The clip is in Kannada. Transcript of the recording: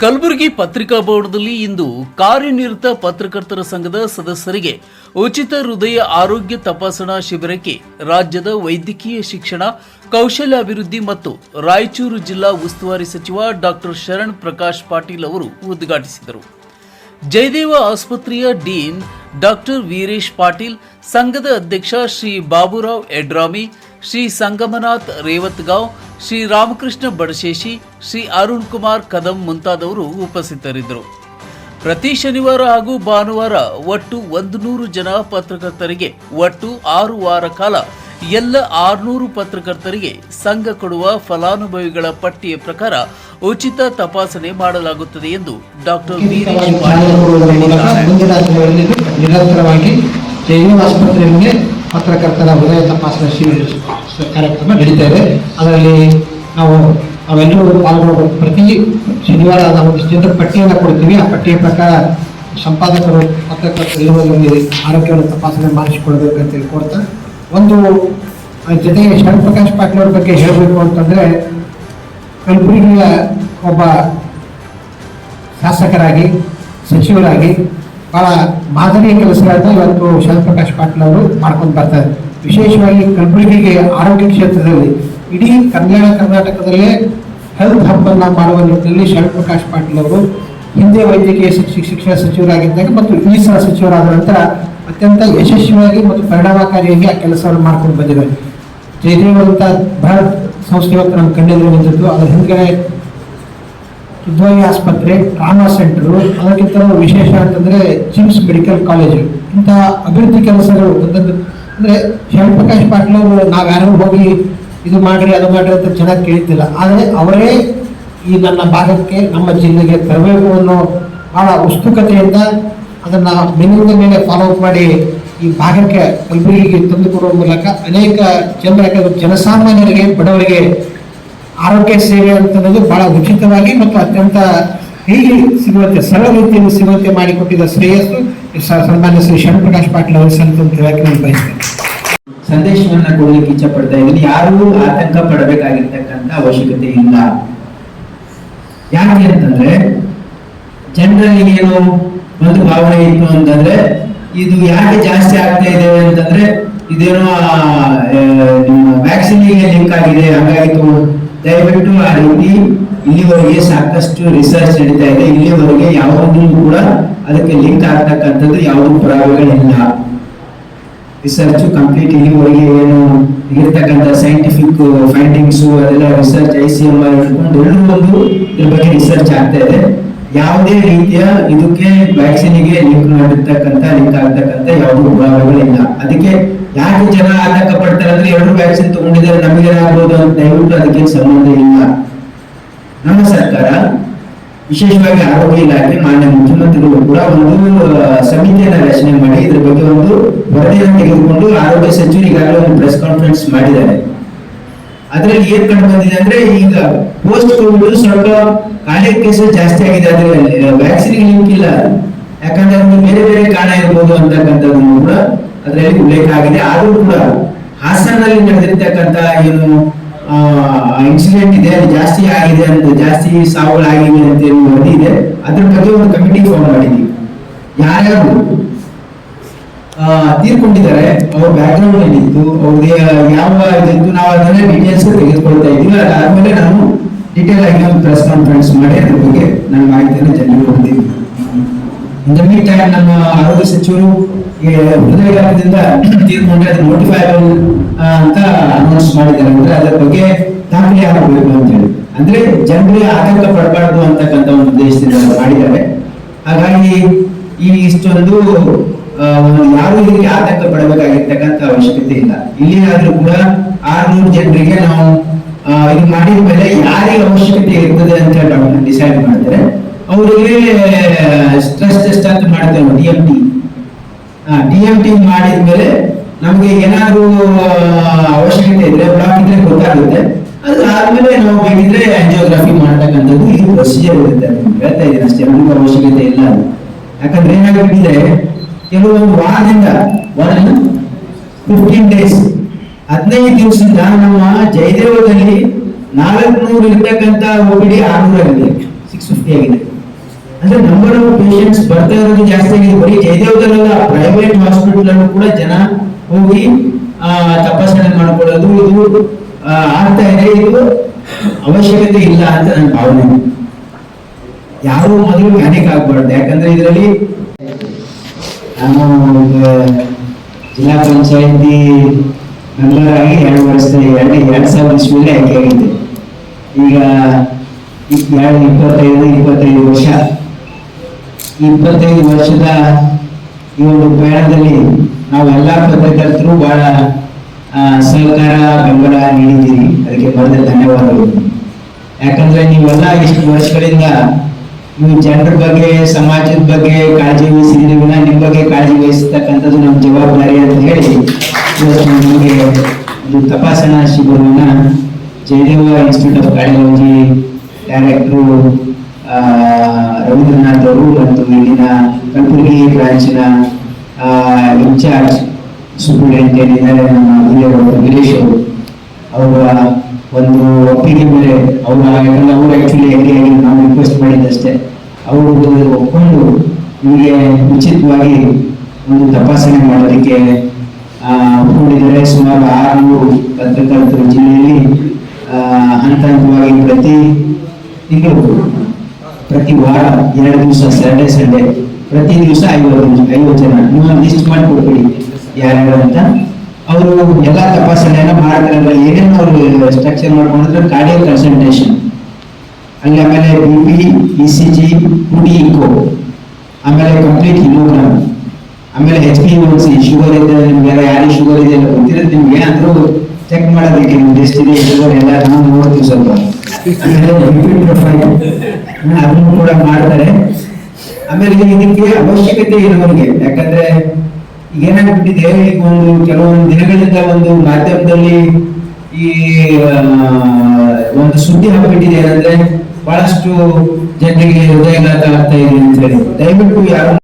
ಕಲಬುರಗಿ ಪತ್ರಿಕಾ ಭವನದಲ್ಲಿ ಇಂದು ಕಾರ್ಯನಿರತ ಪತ್ರಕರ್ತರ ಸಂಘದ ಸದಸ್ಯರಿಗೆ ಉಚಿತ ಹೃದಯ ಆರೋಗ್ಯ ತಪಾಸಣಾ ಶಿಬಿರಕ್ಕೆ ರಾಜ್ಯದ ವೈದ್ಯಕೀಯ ಶಿಕ್ಷಣ, ಕೌಶಲ್ಯಾಭಿವೃದ್ಧಿ ಮತ್ತು ರಾಯಚೂರು ಜಿಲ್ಲಾ ಉಸ್ತುವಾರಿ ಸಚಿವ ಡಾಕ್ಟರ್ ಶರಣ್ ಪ್ರಕಾಶ್ ಪಾಟೀಲ್ ಅವರು ಉದ್ಘಾಟಿಸಿದರು. ಜಯದೇವ ಆಸ್ಪತ್ರೆಯ ಡೀನ್ ಡಾಕ್ಟರ್ ವೀರೇಶ್ ಪಾಟೀಲ್, ಸಂಘದ ಅಧ್ಯಕ್ಷ ಶ್ರೀ ಬಾಬುರಾವ್ ಎಡ್ರಾಮಿ, ಶ್ರೀ ಸಂಗಮನಾಥ್ ರೇವತ್ಗಾಂವ್ ಶ್ರೀ ರಾಮಕೃಷ್ಣ ಬಡಶೇಷಿ, ಶ್ರೀ ಅರುಣ್ ಕುಮಾರ್ ಕದಂ ಮುಂತಾದವರು ಉಪಸ್ಥಿತರಿದ್ದರು. ಪ್ರತಿ ಶನಿವಾರ ಹಾಗೂ ಭಾನುವಾರ ಒಟ್ಟು ಒಂದು ನೂರು ಜನ ಪತ್ರಕರ್ತರಿಗೆ ಒಟ್ಟು ಆರು ವಾರ ಕಾಲ ಎಲ್ಲ ಆರುನೂರು ಪತ್ರಕರ್ತರಿಗೆ ಸಂಘ ಕೊಡುವ ಫಲಾನುಭವಿಗಳ ಪಟ್ಟಿಯ ಪ್ರಕಾರ ಉಚಿತ ತಪಾಸಣೆ ಮಾಡಲಾಗುತ್ತದೆ ಎಂದು ಡಾಕ್ಟರ್ ನಿರಂತರವಾಗಿ ಪತ್ರಕರ್ತರ ಹೃದಯ ತಪಾಸಣೆ ಕಾರ್ಯಕ್ರಮ ನಡೀತಾ ಇದೆ. ಅದರಲ್ಲಿ ನಾವು ನಾವೆಲ್ಲರೂ ಪಾಲ್ಗೊಳ್ಳಬೇಕು ಪ್ರತಿ ಶನಿವಾರ ನಾವು ಒಂದಿಷ್ಟು ಜನರ ಪಟ್ಟಿಯನ್ನು ಕೊಡ್ತೀವಿ. ಆ ಪಟ್ಟಿಯ ಪ್ರಕಾರ ಸಂಪಾದಕರು, ಪತ್ರಕರ್ತರು ಆರೋಗ್ಯವನ್ನು ತಪಾಸಣೆ ಮಾಡಿಸಿಕೊಳ್ಬೇಕು ಅಂತ ಹೇಳ್ಕೊಡ್ತಾ ಒಂದು ಜೊತೆಗೆ ಶರಣ್ ಪ್ರಕಾಶ್ ಪಾಟೀಲ್ ಅವ್ರ ಬಗ್ಗೆ ಹೇಳಬೇಕು ಅಂತಂದ್ರೆ ಕಲಬುರಗಿಯ ಒಬ್ಬ ಶಾಸಕರಾಗಿ, ಸಚಿವರಾಗಿ ಬಹಳ ಮಾದರಿಯ ಕೆಲಸಗಳನ್ನ ಇವತ್ತು ಶಿವಪ್ರಕಾಶ್ ಪಾಟೀಲ್ ಅವರು ಮಾಡ್ಕೊಂಡು ಬರ್ತಾರೆ ವಿಶೇಷವಾಗಿ ಕಲಬುರಗಿಗೆ ಆರೋಗ್ಯ ಕ್ಷೇತ್ರದಲ್ಲಿ ಇಡೀ ಕಲ್ಯಾಣ ಕರ್ನಾಟಕದಲ್ಲೇ ಹೆಲ್ತ್ ಹಬ್ ಅನ್ನ ಮಾಡುವ ನಿಟ್ಟಿನಲ್ಲಿ ಶಿವಪ್ರಕಾಶ್ ಪಾಟೀಲ್ ಅವರು ಹಿಂದೆ ವೈದ್ಯಕೀಯ ಶಿಕ್ಷ- ಶಿಕ್ಷಣ ಸಚಿವರಾಗಿದ್ದಾಗ ಮತ್ತು ಈ ಸಹ ಸಚಿವರಾದ ನಂತರ ಅತ್ಯಂತ ಯಶಸ್ವಿಯಾಗಿ ಮತ್ತು ಪರಿಣಾಮಕಾರಿಯಾಗಿ ಆ ಕೆಲಸವನ್ನು ಮಾಡ್ಕೊಂಡು ಬಂದಿದ್ದಾರೆ. ಜಯದೇವ್ ಅಂತ ಬೃಹತ್ ಸಂಸ್ಥೆ ಇವತ್ತು ನಮ್ಮ ಕಣ್ಣೆದುರು ಬಂದಿದ್ದು ಅದರ ಹಿಂದೆ ಕಿದ್ವಾಯಿ ಆಸ್ಪತ್ರೆ, ಟ್ರಾಮಾ ಸೆಂಟರ್, ಅದಕ್ಕಿಂತ ವಿಶೇಷ ಅಂತಂದ್ರೆ ಜಿಮ್ಸ್ ಮೆಡಿಕಲ್ ಕಾಲೇಜು, ಇಂತಹ ಅಭಿವೃದ್ಧಿ ಕೆಲಸಗಳು ಒಂದೊಂದು ಅಂದ್ರೆ ಶಿವಪ್ರಕಾಶ್ ಪಾಟೀಲ್ ಅವರು, ನಾವು ಯಾರು ಹೋಗಿ ಇದು ಮಾಡಿರಿ, ಅದು ಮಾಡಿರಿ ಅಂತ ಚೆನ್ನಾಗಿ ಕೇಳ್ತಿಲ್ಲ. ಆದರೆ ಅವರೇ ಈ ನನ್ನ ಭಾಗಕ್ಕೆ, ನಮ್ಮ ಜಿಲ್ಲೆಗೆ ತರಬೇಕು ಅನ್ನೋ ಬಹಳ ಉತ್ಸುಕತೆಯಿಂದ ಅದನ್ನ ಮೇಲಿಂದ ಮೇಲೆ ಫಾಲೋಅಪ್ ಮಾಡಿ ಈ ಭಾಗಕ್ಕೆ ಕಲಬುರಗಿಗೆ ತಂದುಕೊಡುವ ಮೂಲಕ ಅನೇಕ ಜನರ ಜನಸಾಮಾನ್ಯರಿಗೆ, ಬಡವರಿಗೆ ಆರೋಗ್ಯ ಸೇವೆ ಅಂತನ್ನೋದು ಬಹಳ ಉಚಿತವಾಗಿ ಮತ್ತು ಅತ್ಯಂತ ಹೀಗೆ ಸಿಗುವಂತೆ ಸರಳ ರೀತಿಯಲ್ಲಿ ಸಿಗುವಂತೆ ಮಾಡಿಕೊಟ್ಟಿದ್ದ ಶ್ರೇಯಸ್ಸು. ಸನ್ಮಾನ್ಯ ಶ್ರೀ ಪ್ರಕಾಶ್ ಪಾಟೀಲ್ ಅವರು ಸಂತೋಷವಾಗಿ ಬಯಸ್ತೇನೆ ಸಂದೇಶವನ್ನ ಕೊಡೋದಕ್ಕೆ ಇಚ್ಛೆ ಪಡ್ತಾ ಇದ್ದೀನಿ. ಯಾರು ಆತಂಕ ಪಡಬೇಕಾಗಿರ್ತಕ್ಕಂಥ ಅವಶ್ಯಕತೆ ಇಲ್ಲ. ಯಾಕೆ ಅಂತಂದ್ರೆ, ಜನರಲ್ಲಿ ಏನು ಒಂದು ಭಾವನೆ ಇತ್ತು ಅಂತಂದ್ರೆ, ಇದು ಯಾಕೆ ಜಾಸ್ತಿ ಆಗ್ತಾ ಇದೆ ಅಂತಂದ್ರೆ, ಇದೇನೋ ವ್ಯಾಕ್ಸಿನ್ ಲಿಂಕ್ ಆಗಿದೆ. ಹಾಗಾಗಿ ದಯವಿಟ್ಟು ಆ ರೀತಿ ಇಲ್ಲಿವರೆಗೆ ಸಾಕಷ್ಟು ರಿಸರ್ಚ್ ನಡೀತಾ ಇದೆ. ಇಲ್ಲಿವರೆಗೆ ಯಾವುದೂ ಕೂಡ ಅದಕ್ಕೆ ಲಿಂಕ್ ಆಗ್ತಕ್ಕಂಥದ್ದು ಯಾವುದೂ ಪುರಾವೆಗಳಿಲ್ಲ. ರಿಸರ್ಚ್ ಕಂಪ್ಲೀಟ್ ಇಲ್ಲಿವರೆಗೆ ಏನು ಇರ್ತಕ್ಕಂಥ ಸೈಂಟಿಫಿಕ್ ಫೈಂಡಿಂಗ್ಸು ಅದೆಲ್ಲ research I C M R ಇಟ್ಕೊಂಡು ಎಲ್ಲರೂ ಒಂದು ಇದ್ರ ಬಗ್ಗೆ ರಿಸರ್ಚ್ ಆಗ್ತಾ ಇದೆ. ಯಾವುದೇ ರೀತಿಯ ಇದಕ್ಕೆ ವ್ಯಾಕ್ಸಿನ್ಗೆ ಲಿಂಕ್ ಮಾಡಿರ್ತಕ್ಕಂಥ ಲಿಂಕ್ ಆಗ್ತಕ್ಕಂಥ ಯಾವುದೇ ಪುರಾವೆಗಳಿಲ್ಲ ಅದಕ್ಕೆ ಯಾಕೆ ಜನ ಆತಂಕ ಪಡ್ತಾರೆ ಅಂದ್ರೆ ಎರಡು ವ್ಯಾಕ್ಸಿನ್ ತಗೊಂಡಿದ್ದಾರೆ ನಮಗೇನಾಗ್ಬೋದು ಅಂತ ದಯವಿಟ್ಟು ಅದಕ್ಕೆ ಸಂಬಂಧ ಇಲ್ಲ. ನಮ್ಮ ಸರ್ಕಾರ ವಿಶೇಷವಾಗಿ ಆರೋಗ್ಯ ಇಲಾಖೆ ಮಾನ್ಯ ಮುಖ್ಯಮಂತ್ರಿಗಳು ಕೂಡ ಒಂದು ಸಮಿತಿಯನ್ನ ರಚನೆ ಮಾಡಿ, ಇದ್ರ ಬಗ್ಗೆ ಒಂದು ವರದಿಯನ್ನು ತೆಗೆದುಕೊಂಡು ಆರೋಗ್ಯ ಸಚಿವರು ಈಗಾಗಲೇ ಒಂದು ಪ್ರೆಸ್ ಕಾನ್ಫರೆನ್ಸ್ ಮಾಡಿದ್ದಾರೆ. ಅದರಲ್ಲಿ ಏನ್ ಕಂಡು ಬಂದಿದೆ ಅಂದ್ರೆ ಈಗ ಪೋಸ್ಟ್ ಕೋವಿಡ್ ಸ್ವಲ್ಪ ಕಾಯಿಲೆ ಕೇಸಸ್ ಜಾಸ್ತಿ ಆಗಿದೆ ಅದರಲ್ಲಿ. ವ್ಯಾಕ್ಸಿನ್ ಇಲ್ಲ. ಯಾಕಂದ್ರೆ ಬೇರೆ ಬೇರೆ ಕಾರಣ ಇರ್ಬೋದು ಅಂತಕ್ಕಂಥದ್ದನ್ನು ಕೂಡ ಅದರಲ್ಲಿ ಉಲ್ಲೇಖ ಆಗಿದೆ. ಆದ್ರೂ ಕೂಡ ಹಾಸನದಲ್ಲಿ ನಡೆದಿರ್ತಕ್ಕಂಥ ಏನು ಇನ್ಸಿಡೆಂಟ್ ಇದೆ, ಅದು ಜಾಸ್ತಿ ಆಗಿದೆ ಅಂತ, ಜಾಸ್ತಿ ಸಾವುಗಳಾಗಿವೆ ಅಂತ ಏನು ವರದಿ ಇದೆ. ಅದ್ರ ಬಗ್ಗೆ ಒಂದು ಕಮಿಟಿ ಫಾರ್ಮ್ ಮಾಡಿದ್ವಿ. ಯಾರ್ಯಾರು? ತೀರ್ಕೊಂಡಿದ್ದಾರೆ. ಅವ್ರ ಬ್ಯಾಕ್ ಗ್ರೌಂಡ್ ಏನಿತ್ತು ಅವ್ರಿಗೆ ಯಾವ ಇದಿತ್ತು ನಾವು ಅದನ್ನ ಡೀಟೇಲ್ಸ್ ತೆಗೆದುಕೊಳ್ತಾ ಇದ್ದೀವಿ. ಅದಾದ್ಮೇಲೆ ನಾನು ಡೀಟೇಲ್ ಆಗಿ ಒಂದು ಪ್ರೆಸ್ ಕಾನ್ಫರೆನ್ಸ್ ಮಾಡಿ ಅದ್ರ ಬಗ್ಗೆ ನನ್ನ ಮಾಹಿತಿಯನ್ನು ಜನರಿಗೆ ಕೊಡ್ತೀವಿ ಇನ್ ಮೀನ್ ಟೈಮ್ ನಮ್ಮ ಆರೋಗ್ಯ ಸಚಿವರು ಹೃದಯಘಾತದಿಂದ ತೀರ್ಕೊಂಡ್ರೆ ಅದು ನೋಟಿಫೈಬಲ್ ಅಂತ ಅನೌನ್ಸ್ ಮಾಡಿದ್ದಾರೆ. ಅಂದ್ರೆ ಅದರ ಬಗ್ಗೆ ದಾಖಲೆ ಆಗಬೇಕು ಅಂತ ಹೇಳಿ. ಅಂದ್ರೆ ಜನರಿಗೆ ಆತಂಕ ಪಡಬಾರ್ದು ಅಂತಕ್ಕಂಥ ಒಂದು ಉದ್ದೇಶದಿಂದ ಮಾಡಿದ್ದಾರೆ. ಹಾಗಾಗಿ ಈ ಇಷ್ಟೊಂದು ಯಾರು ಇದಕ್ಕೆ ಆತಂಕ ಪಡಬೇಕಾಗಿರ್ತಕ್ಕಂಥ ಅವಶ್ಯಕತೆ ಇಲ್ಲ. ಇಲ್ಲಿ ಆದ್ರೂ ಕೂಡ ಆರ್ನೂರು ಜನರಿಗೆ ನಾವು ಇದು ಮಾಡಿದ ಮೇಲೆ ಯಾರಿಗೆ ಅವಶ್ಯಕತೆ ಇರ್ತದೆ ಅಂತ ಡಾಕ್ಟರ್ ಡಿಸೈಡ್ ಮಾಡ್ತಾರೆ. ಅವರಿಗೆ ಸ್ಟ್ರೆಸ್ ಟೆಸ್ಟ್ ಅಂತ ಮಾಡ್ತೇವೆ D M T D M T ಮಾಡಿದ ಮೇಲೆ ನಮಗೆ ಏನಾದ್ರು ಅವಶ್ಯಕತೆ ಇದ್ರೆ ಬ್ಲಾಕ್ ಇದ್ರೆ ಗೊತ್ತಾಗುತ್ತೆ. ಅದಾದ್ಮೇಲೆ ನಾವು ಬೇಕಿದ್ರೆ ಆಂಜಿಯೋಗ್ರಫಿ ಮಾಡ್ತಕ್ಕಂಥದ್ದು ಇದು ಪ್ರೊಸೀಜರ್ ಇರುತ್ತೆ ಹೇಳ್ತಾ ಇದ್ದೀನಿ ಅಷ್ಟೇ. ನಮ್ಗೆ ಅವಶ್ಯಕತೆ ಇಲ್ಲ. ಯಾಕಂದ್ರೆ ಏನಾಗ್ಬಿಟ್ಟಿದೆ ಕೆಲವೊಂದು ವಾರದಿಂದ ಒನ್ ಫಿಫ್ಟೀನ್ ಡೇಸ್ ಹದಿನೈದು ದಿವಸದಿಂದ ನಮ್ಮ ಜಯದೇವದಲ್ಲಿ ನಾಲ್ಕುನೂರು ಇರ್ತಕ್ಕಂಥ ಒ ಪಿ ಡಿ ಆಗಿದೆ ಸಿಕ್ಸ್ ಫಿಫ್ಟಿ ಆಗಿದೆ. ಅಂದ್ರೆ ನಂಬರ್ ಆಫ್ ಪೇಷಂಟ್ಸ್ ಬರ್ತಾ ಇರೋದು ಜಾಸ್ತಿ ಆಗಿದೆ. ಬರೀ ಜಯದೇವದಲ್ಲ ಪ್ರೈವೇಟ್ ಹಾಸ್ಪಿಟಲ್ ಅಲ್ಲೂ ಕೂಡ ಜನ ಹೋಗಿ ತಪಾಸಣೆ ಮಾಡ್ಕೊಳ್ಳೋದು, ಇದು ಆಗ್ತಾ ಇದೆ. ಇದು ಅವಶ್ಯಕತೆ ಇಲ್ಲ ಅಂತ ನನ್ನ ಭಾವನೆ. ಯಾರು ಮೊದಲು ಪ್ಯಾನಿಕ್ ಆಗ್ಬಾರ್ದು. ಯಾಕಂದ್ರೆ ಇದರಲ್ಲಿ ನಾನು ಈಗ ಜಿಲ್ಲಾ ಪಂಚಾಯತಿ ಮೆಂಬರ್ ಆಗಿ ಎರಡು ವರ್ಷದ, ಎರಡು, ಎರಡ್ ಸಾವಿರದ ಇಸ್ವಿಯಲ್ಲಿ ಆಯ್ಕೆ ಆಗಿದ್ದೆ ಈಗ ಎರಡು, ಇಪ್ಪತ್ತೈದು ಇಪ್ಪತ್ತೈದು ವರ್ಷ. ಇಪ್ಪತ್ತೈದು ವರ್ಷದ ಈ ಒಂದು ಪ್ರಯಾಣದಲ್ಲಿ ನಾವು ಎಲ್ಲಾ ಪತ್ರಕರ್ತರು ಬಹಳ ಸಹಕಾರ, ಬೆಂಬಲ ನೀಡಿದ್ದೀರಿ. ಅದಕ್ಕೆ ಬಹಳ ಧನ್ಯವಾದಗಳು. ಯಾಕಂದ್ರೆ ನೀವೆಲ್ಲ ಇಷ್ಟು ವರ್ಷಗಳಿಂದ ನೀವು ಜನರ ಬಗ್ಗೆ, ಸಮಾಜದ ಬಗ್ಗೆ ಕಾಳಜಿ ವಹಿಸಿದ್ರೆ ವಿನ, ನಿಮ್ಮ ಬಗ್ಗೆ ಕಾಳಜಿ ವಹಿಸ್ತಕ್ಕಂಥದ್ದು ನಮ್ಮ ಜವಾಬ್ದಾರಿ ಅಂತ ಹೇಳಿ ಇವತ್ತು ನಿಮಗೆ ಒಂದು ತಪಾಸಣಾ ಶಿಬಿರವನ್ನ Jayadeva institute of cardiology director Ravindranath ಅವರು ಮತ್ತು ಇಲ್ಲಿನ ಕಲಬುರಗಿ ಬ್ರಾಂಚಿನ ಇನ್ಚಾರ್ಜ್ ಸೂಪರಿಂಟೆಂಡೆಂಟ್ ಏನಿದ್ದಾರೆ ನಮ್ಮ ಹಿರಿಯರು ಗಿರೀಶ್ ಅವರು. ಅವರ ಒಂದು ಒಪ್ಪಿಗೆ ಮೇಲೆ ಅವರು ಅವರು ಆಕ್ಚುಲಿ ಹೆಂಗೆ ನಾವು ರಿಕ್ವೆಸ್ಟ್ ಮಾಡಿದ್ದಷ್ಟೇ. ಅವರು ಒಪ್ಕೊಂಡು ನಿಮಗೆ ಉಚಿತವಾಗಿ ಒಂದು ತಪಾಸಣೆ ಮಾಡೋದಕ್ಕೆ ಒಪ್ಕೊಂಡಿದ್ದಾರೆ. ಸುಮಾರು ಆರುನೂರು ಪತ್ರಕರ್ತರ ಜಿಲ್ಲೆಯಲ್ಲಿ ಹಂತ ಹಂತವಾಗಿ ಪ್ರತಿ ತಿಂಗಳು, ಪ್ರತಿ ವಾರ, ಎರಡು ದಿವಸ ಸಂಡೇ ಸಂಡೇ ಪ್ರತಿ ದಿವಸ ಐವತ್ತು ಐವತ್ತು ಜನ ನೀವು ಲಿಸ್ಟ್ ಮಾಡಿ ಕೊಡ್ಬಿಡಿ ಯಾರ್ಯಾರು ಅಂತ. ಅವರು ಎಲ್ಲ ತಪಾಸಣೆಯನ್ನು ಮಾಡ್ತಾರೆ. ಏನೇನು ಅವರು ಸ್ಟ್ರಕ್ಚರ್ ಮಾಡ್ಕೊಂಡಿದ್ರೆ ಕಾರ್ಡಿಯೋ ಕನ್ಸಲ್ಟೇಷನ್ ಅಲ್ಲಿ ಆಮೇಲೆ B P E C G D echo ಆಮೇಲೆ ಕಂಪ್ಲೀಟ್ ಹಿಮೋಗ್ರಾಮ್ ಆಮೇಲೆ H P one C sugar ಇದೆ ನಿಮ್ಗೆ ಯಾರಿಗೆ ಶುಗರ್ ಇದೆ ಗೊತ್ತಿರೋದು ನಿಮ್ಗೆ ಏನಾದರೂ ಚೆಕ್ ಮಾಡೋದಕ್ಕೆ ನಿಮ್ಗೆ ಎಷ್ಟಿದೆ ಶುಗರ್ ಎಲ್ಲ ನಾವು ನೋಡ್ತೀವಿ ಸ್ವಲ್ಪ. ಅದನ್ನು ಕೂಡ ಮಾಡ್ತಾರೆ. ಆಮೇಲೆ ಇದಕ್ಕೆ ಅವಶ್ಯಕತೆ ಇರೋರಿಗೆ, ಯಾಕಂದ್ರೆ ಈಗ ಏನಾಗ್ಬಿಟ್ಟಿದೆ, ಈಗ ಒಂದು ಕೆಲವೊಂದು ದಿನಗಳಿಂದ ಒಂದು ಮಾಧ್ಯಮದಲ್ಲಿ ಈ ಒಂದು ಸುದ್ದಿ ಆಗ್ಬಿಟ್ಟಿದೆ ಏನಂದ್ರೆ ಬಹಳಷ್ಟು ಜನರಿಗೆ ಹೃದಯಘಾತ ಆಗ್ತಾ ಇದೆ ಅಂತ ಹೇಳಿ. ದಯವಿಟ್ಟು ಯಾರು